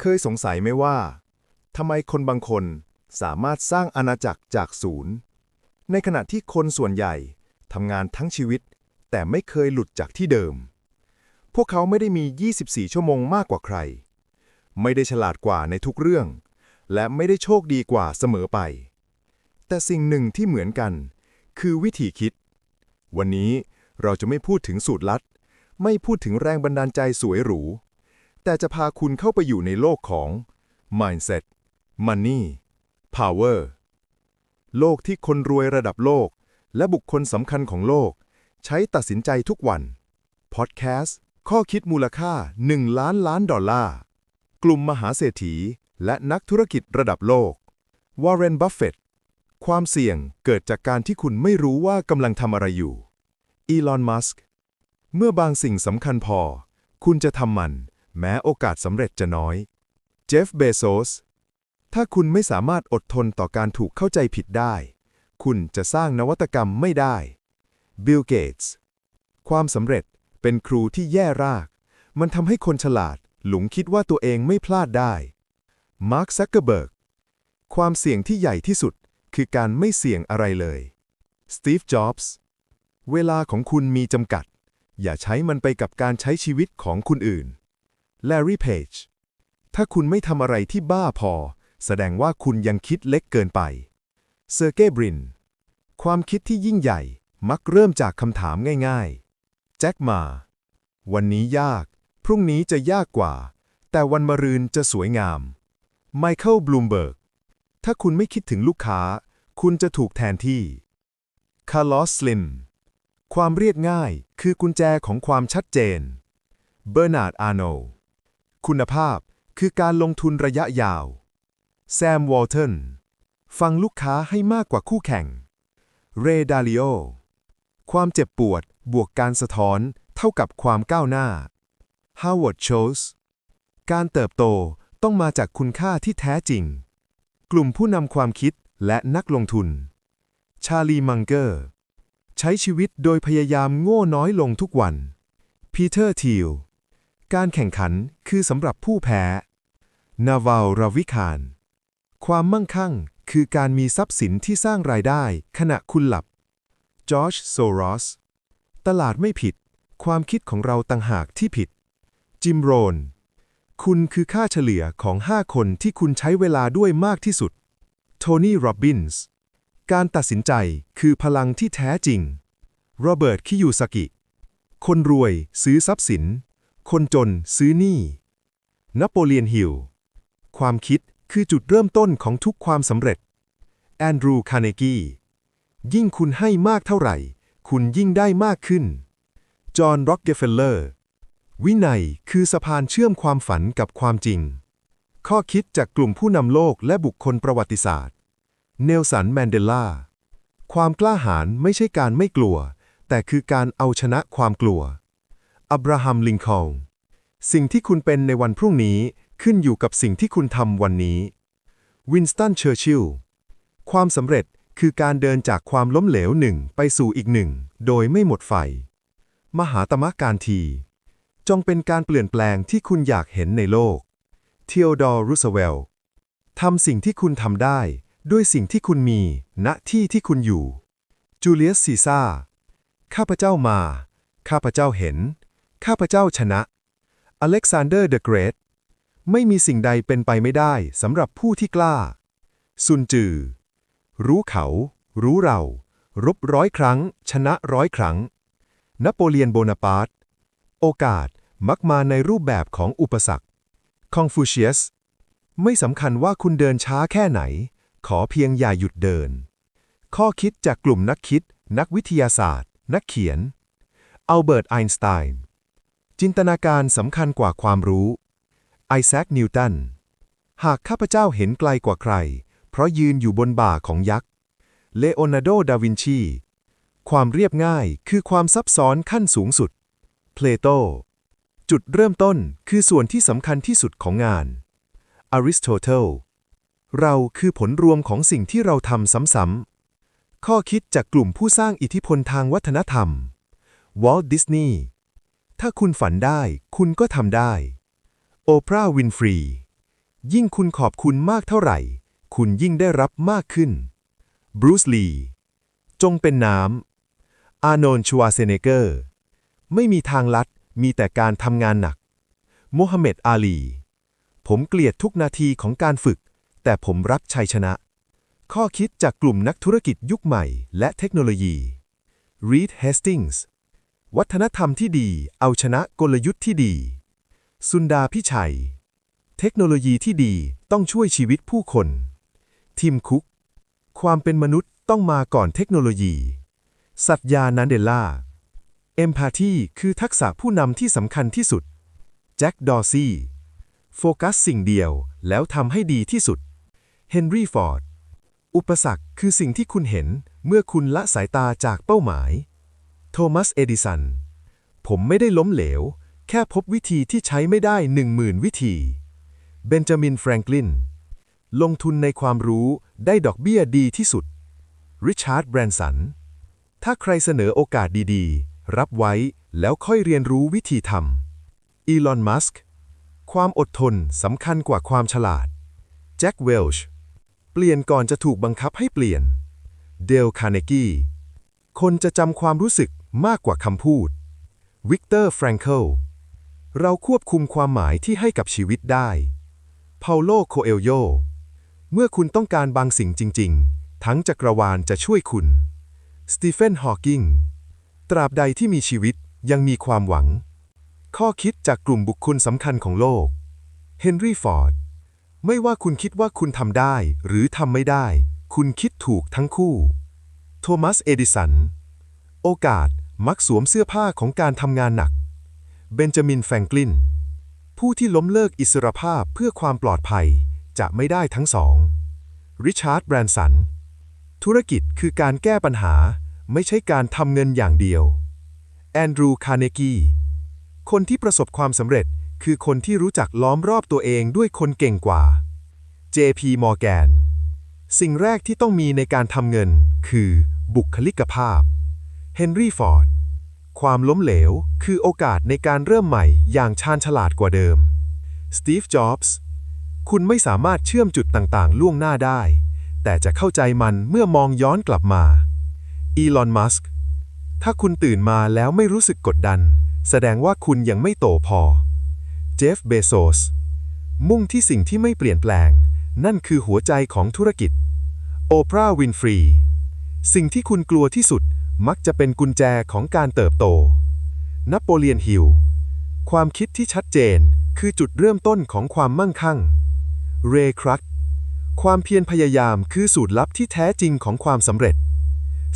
เคยสงสัยไหมว่าทำไมคนบางคนสามารถสร้างอาณาจักรจากศูนย์ ในขณะที่คนส่วนใหญ่ทำงานทั้งชีวิต แต่ไม่เคยหลุดจากที่เดิม พวกเขาไม่ได้มี 24 ชั่วโมงมากกว่าใคร ไม่ได้ฉลาดกว่าในทุกเรื่อง และไม่ได้โชคดีกว่าเสมอไป แต่สิ่งหนึ่งที่เหมือนกัน คือวิธีคิด วันนี้เราจะไม่พูดถึงสูตรลัด ไม่พูดถึงแรงบันดาลใจสวยหรู แต่จะพาคุณเข้าไปอยู่ในโลกของ mindset money power โลกที่คนรวยระดับโลก และบุคคลสำคัญของโลก ใช้ตัดสินใจทุกวัน พอดแคสต์ ข้อคิดมูลค่า 1 ล้านล้านดอลลาร์ กลุ่มมหาเศรษฐี และนักธุรกิจระดับโลก วอร์เรน บัฟเฟตต์ความเสี่ยงเกิดจากการที่คุณไม่รู้ว่ากำลังทำอะไรอยู่ อีลอน มัสก์ เมื่อบางสิ่งสำคัญพอ คุณจะทำมัน แม้โอกาสสำเร็จจะน้อย เจฟเบโซส ถ้าคุณไม่สามารถอดทนต่อการถูกเข้าใจผิดได้ คุณจะสร้างนวัตกรรมไม่ได้ บิลเกตส์ ความสำเร็จเป็นครูที่แย่ราก มันทำให้คนฉลาดหลงคิดว่าตัวเองไม่พลาดได้ มาร์คซักเกอร์เบิร์ก ความเสี่ยงที่ใหญ่ที่สุดคือการไม่เสี่ยงอะไรเลย สตีฟ จ็อบส์ เวลาของคุณมีจำกัด อย่าใช้มันไปกับการใช้ชีวิตของคุณอื่น แลรี่เพจถ้าคุณไม่ทำอะไรที่บ้าพอ แสดงว่าคุณยังคิดเล็กเกินไปเซอร์เกย์บริน ความคิดที่ยิ่งใหญ่มักเริ่มจากคำถามง่ายๆ แจ็คมา วันนี้ยาก พรุ่งนี้จะยากกว่า แต่วันมะรืนจะสวยงาม ไมเคิลบลูมเบิร์ก ถ้าคุณไม่คิดถึงลูกค้า คุณจะถูกแทนที่ คาร์ลอสสลิม ความเรียบง่ายคือกุญแจของความชัดเจน เบอร์นาร์ดอาร์โน คุณภาพคือการลงทุนระยะยาว แซมวอลเทนฟังลูกค้าให้มากกว่าคู่แข่ง เรดาลิโอ ความเจ็บปวดบวกการสะท้อนเท่ากับความก้าวหน้า ฮาว a ร์ดโชสการเติบโตต้องมาจากคุณค่าที่แท้จริง กลุ่มผู้นำความคิดและนักลงทุน ชาลีมังเกอร์ ใช้ชีวิตโดยพยายามโง่น้อยลงทุกวัน พีเตอร์ทีล การแข่งขันคือสำหรับผู้แพ้ นาวาลราวิคานความมั่งคั่งคือการมีทรัพย์สินที่สร้างรายได้ขณะคุณหลับ จอร์จโซรอส ตลาดไม่ผิด ความคิดของเราต่างหากที่ผิด จิมโรน คุณคือค่าเฉลี่ยของ 5 คนที่คุณใช้เวลาด้วยมากที่สุด โทนี่ โรบบินส์ การตัดสินใจคือพลังที่แท้จริง โรเบิร์ต คิยูซากิ คนรวยซื้อทรัพย์สิน คนจนซื้อหนี้นโปเลียนฮิล ความคิดคือจุดเริ่มต้นของทุกความสำเร็จ แอนดรูคาร์เนกียิ่งคุณให้มากเท่าไหร่ คุณยิ่งได้มากขึ้น จอห์นร็อกเกฟเฟลเลอร์ วินัยคือสะพานเชื่อมความฝันกับความจริง ข้อคิดจากกลุ่มผู้นำโลกและบุคคลประวัติศาสตร์ เนลสันแมนเดลา ความกล้าหาญไม่ใช่การไม่กลัว แต่คือการเอาชนะความกลัว อับราฮัมลิงคอล์นสิ่งที่คุณเป็นในวันพรุ่งนี้ขึ้นอยู่กับสิ่งที่คุณทำวันนี้ วินสตันเชอร์ชิลความสำเร็จคือการเดินจากความล้มเหลวหนึ่งไปสู่อีกหนึ่ง โดยไม่หมดไฟ มหาตมะการที จงเป็นการเปลี่ยนแปลงที่คุณอยากเห็นในโลก เทีโอดอร์รูสเวลล์ทำสิ่งที่คุณทำได้ ด้วยสิ่งที่คุณมี ณ ที่ที่คุณอยู่ จูเลียสซีซ่า ข้าพเจ้ามา ข้าพเจ้าเห็น ข้าพเจ้าชนะ อเล็กซานเดอร์เดอะเกรทไม่มีสิ่งใดเป็นไปไม่ได้สำหรับผู้ที่กล้า ซุนจือ รู้เขา รู้เรา รบร้อยครั้ง ชนะร้อยครั้ง นโปเลียนโบนาปาร์ต โอกาสมักมาในรูปแบบของอุปสรรค คองฟูเชียส ไม่สำคัญว่าคุณเดินช้าแค่ไหน ขอเพียงอย่าหยุดเดิน ข้อคิดจากกลุ่มนักคิด นักวิทยาศาสตร์ นักเขียน อัลเบิร์ต ไอน์สไตน์ จินตนาการสำคัญกว่าความรู้ไอแซค นิวตัน หากข้าพเจ้าเห็นไกลกว่าใคร เพราะยืนอยู่บนบ่าของยักษ์ เลโอนาร์โด ดาวินชี ความเรียบง่ายคือความซับซ้อนขั้นสูงสุด เพลโต จุดเริ่มต้นคือส่วนที่สำคัญที่สุดของงาน อริสโตเติล เราคือผลรวมของสิ่งที่เราทำซ้ำๆ ข้อคิดจากกลุ่มผู้สร้างอิทธิพลทางวัฒนธรรม วอลต์ดิสนีย์ ถ้าคุณฝันได้ คุณก็ทำได้ โอปราห์วินฟรี ยิ่งคุณขอบคุณมากเท่าไหร่ คุณยิ่งได้รับมากขึ้น บรูซลี จงเป็นน้ำ อาโนนชัวเซเนเกอร์ ไม่มีทางลัด มีแต่การทำงานหนัก โมฮัมเหม็ดอาลี ผมเกลียดทุกนาทีของการฝึก แต่ผมรักชัยชนะ ข้อคิดจากกลุ่มนักธุรกิจยุคใหม่ และเทคโนโลยี Reed Hastings วัฒนธรรมที่ดี เอาชนะกลยุทธ์ที่ดี สุนดาพิชัย เทคโนโลยีที่ดีต้องช่วยชีวิตผู้คนทิมคุก ความเป็นมนุษย์ต้องมาก่อนเทคโนโลยี สัตยานันเดล่าเอมพาธีคือทักษะผู้นำที่สำคัญที่สุด แจ็ค ดอร์ซี่โฟกัสสิ่งเดียวแล้วทำให้ดีที่สุด เฮนรี่ ฟอร์ด อุปสรรคคือสิ่งที่คุณเห็นเมื่อคุณละสายตาจากเป้าหมาย โทมัส เอดิสัน ผมไม่ได้ล้มเหลว แค่พบวิธีที่ใช้ไม่ได้หนึ่งหมื่นวิธี เบนจามิน แฟรงคลิน ลงทุนในความรู้ได้ดอกเบี้ยดีที่สุด ริชาร์ด แบรนสัน ถ้าใครเสนอโอกาสดีๆ รับไว้แล้วค่อยเรียนรู้วิธีทำอีลอน มัสก์ความอดทนสำคัญกว่าความฉลาด แจ็ค เวลช์ เปลี่ยนก่อนจะถูกบังคับให้เปลี่ยน เดล คาร์เนกี คนจะจำความรู้สึก มากกว่าคำพูด วิกเตอร์แฟรงเคิล เราควบคุมความหมายที่ให้กับชีวิตได้ เปาโลโคเอลโย เมื่อคุณต้องการบางสิ่งจริง ๆ ทั้งจักรวาลจะช่วยคุณ สตีเฟน ฮอว์กิง ตราบใดที่มีชีวิตยังมีความหวัง ข้อคิดจากกลุ่มบุคคลสำคัญของโลก เฮนรี่ ฟอร์ด ไม่ว่าคุณคิดว่าคุณทำได้หรือทำไม่ได้ คุณคิดถูกทั้งคู่ โทมัส เอดิสัน โอกาสมักสวมเสื้อผ้าของการทำงานหนัก เบนจามินแฟรงกลิน ผู้ที่ล้มเลิกอิสรภาพเพื่อความปลอดภัยจะไม่ได้ทั้งสอง ริชาร์ด แบรนสัน ธุรกิจคือการแก้ปัญหาไม่ใช่การทำเงินอย่างเดียว แอนดรูคาร์เนกี คนที่ประสบความสำเร็จคือคนที่รู้จักล้อมรอบตัวเองด้วยคนเก่งกว่า JP มอร์แกนสิ่งแรกที่ต้องมีในการทำเงินคือบุคลิกภาพ เฮนรี่ฟอร์ด ความล้มเหลวคือโอกาสในการเริ่มใหม่อย่างชาญฉลาดกว่าเดิม สตีฟ จ็อบส์ คุณไม่สามารถเชื่อมจุดต่างๆ ล่วงหน้าได้ แต่จะเข้าใจมันเมื่อมองย้อนกลับมา อีลอน มัสก์ ถ้าคุณตื่นมาแล้วไม่รู้สึกกดดัน แสดงว่าคุณยังไม่โตพอ เจฟ เบโซส มุ่งที่สิ่งที่ไม่เปลี่ยนแปลง นั่นคือหัวใจของธุรกิจ โอปราห์ วินฟรี สิ่งที่คุณกลัวที่สุด มักจะเป็นกุญแจของการเติบโต นโปเลียนฮิล ความคิดที่ชัดเจนคือจุดเริ่มต้นของความมั่งคั่ง เรย์ครักความเพียรพยายามคือสูตรลับที่แท้จริงของความสำเร็จ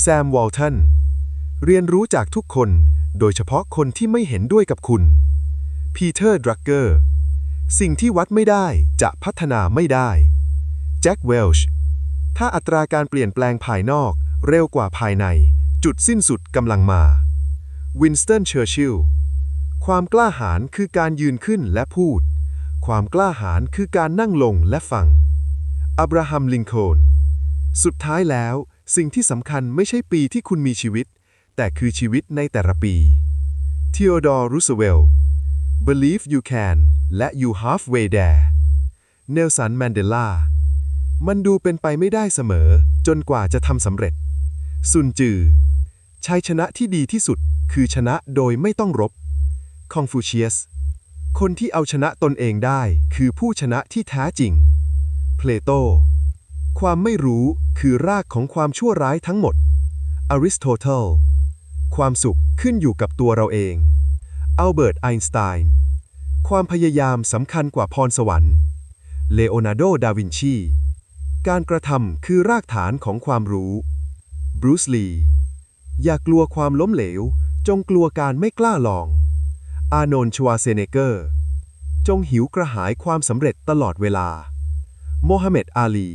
แซม วอลตัน เรียนรู้จากทุกคน โดยเฉพาะคนที่ไม่เห็นด้วยกับคุณ พีเตอร์ ดรักเกอร์ สิ่งที่วัดไม่ได้จะพัฒนาไม่ได้ แจ็ค เวลช์ ถ้าอัตราการเปลี่ยนแปลงภายนอกเร็วกว่าภายใน จุดสิ้นสุดกำลังมา วินสตันเชอร์ชิลความกล้าหาญคือการยืนขึ้นและพูด ความกล้าหาญคือการนั่งลงและฟัง อับราฮัม ลิงโคนสุดท้ายแล้ว สิ่งที่สำคัญไม่ใช่ปีที่คุณมีชีวิต แต่คือชีวิตในแต่ละปี เทโอดอร์ รูสเวลล์ Believe you can และ you halfway there เนลสัน แมนเดลา มันดูเป็นไปไม่ได้เสมอ จนกว่าจะทำสำเร็จ ซุนจือ ชัยชนะที่ดีที่สุดคือชนะโดยไม่ต้องรบ คองฟูเชียส คนที่เอาชนะตนเองได้คือผู้ชนะที่แท้จริง เพลโต ความไม่รู้คือรากของความชั่วร้ายทั้งหมด อริสโตเติล ความสุขขึ้นอยู่กับตัวเราเอง อัลเบิร์ต ไอน์สไตน์ ความพยายามสำคัญกว่าพรสวรรค์ เลโอนาร์โด ดาวินชี การกระทำคือรากฐานของความรู้ บรูซลี อย่ากลัวความล้มเหลว จงกลัวการไม่กล้าลอง อาโนนชวาเซเนเกอร์ จงหิวกระหายความสำเร็จตลอดเวลา โมฮัมเหม็ดอาลี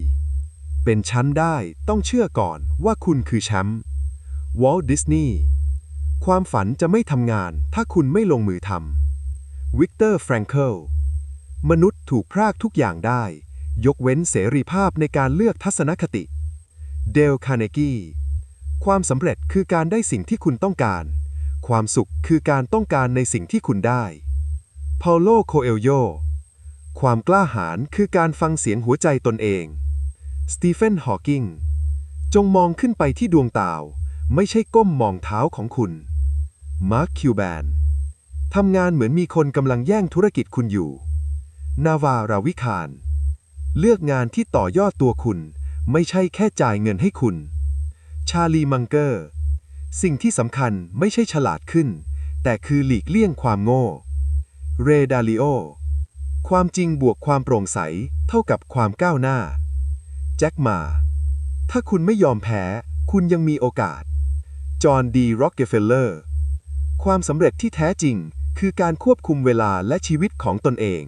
เป็นชั้นได้ต้องเชื่อก่อนว่าคุณคือแชมป์ วอลดิสนีย์ ความฝันจะไม่ทำงานถ้าคุณไม่ลงมือทำ วิกเตอร์แฟรงเคิล มนุษย์ถูกพรากทุกอย่างได้ ยกเว้นเสรีภาพในการเลือกทัศนคติ เดลคาร์เนกี ความสำเร็จคือการได้สิ่งที่คุณต้องการ ความสุขคือการต้องการในสิ่งที่คุณได้เปาโลโคเอลโย ความกล้าหาญคือการฟังเสียงหัวใจตนเอง สตีเฟน ฮอว์กิง จงมองขึ้นไปที่ดวงดาว ไม่ใช่ก้มมองเท้าของคุณ มาร์ค คิวแบน ทำงานเหมือนมีคนกำลังแย่งธุรกิจคุณอยู่ นาวาราวิคาร เลือกงานที่ต่อยอดตัวคุณ ไม่ใช่แค่จ่ายเงินให้คุณ ชาลีมังเกอร์ สิ่งที่สำคัญไม่ใช่ฉลาดขึ้น แต่คือหลีกเลี่ยงความโง่ เรดาลิโอ ความจริงบวกความโปร่งใส เท่ากับความก้าวหน้า แจ็คมา ถ้าคุณไม่ยอมแพ้ คุณยังมีโอกาส จอห์นดีร็อกเกเฟลเลอร์ ความสำเร็จที่แท้จริงคือการควบคุมเวลาและชีวิตของตนเอง